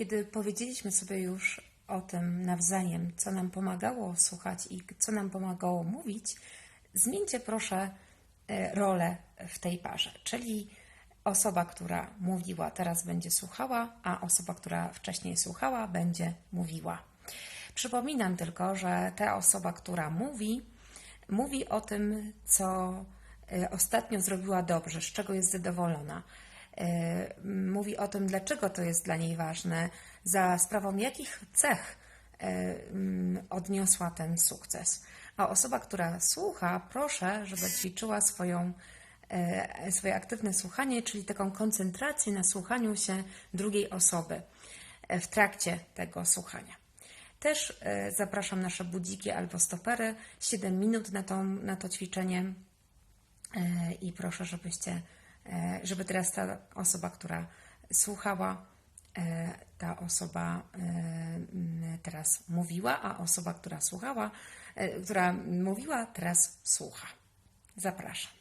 Kiedy powiedzieliśmy sobie już o tym nawzajem, co nam pomagało słuchać i co nam pomagało mówić, zmieńcie proszę e, rolę w tej parze. Czyli osoba, która mówiła, teraz będzie słuchała, a osoba, która wcześniej słuchała, będzie mówiła. Przypominam tylko, że ta osoba, która mówi, mówi o tym, co e, ostatnio zrobiła dobrze, z czego jest zadowolona. E, Mówi o tym, dlaczego to jest dla niej ważne, za sprawą jakich cech e, mm, odniosła ten sukces. A osoba, która słucha, proszę, żeby ćwiczyła swoją, e, swoje aktywne słuchanie, czyli taką koncentrację na słuchaniu się drugiej osoby w trakcie tego słuchania. Też zapraszam nasze budziki albo stopery, 7 minut na, tą, na to ćwiczenie i proszę, żebyście, żeby teraz ta osoba, która słuchała, e, ta osoba e, teraz mówiła, a osoba, która słuchała, e, która mówiła, teraz słucha. Zapraszam.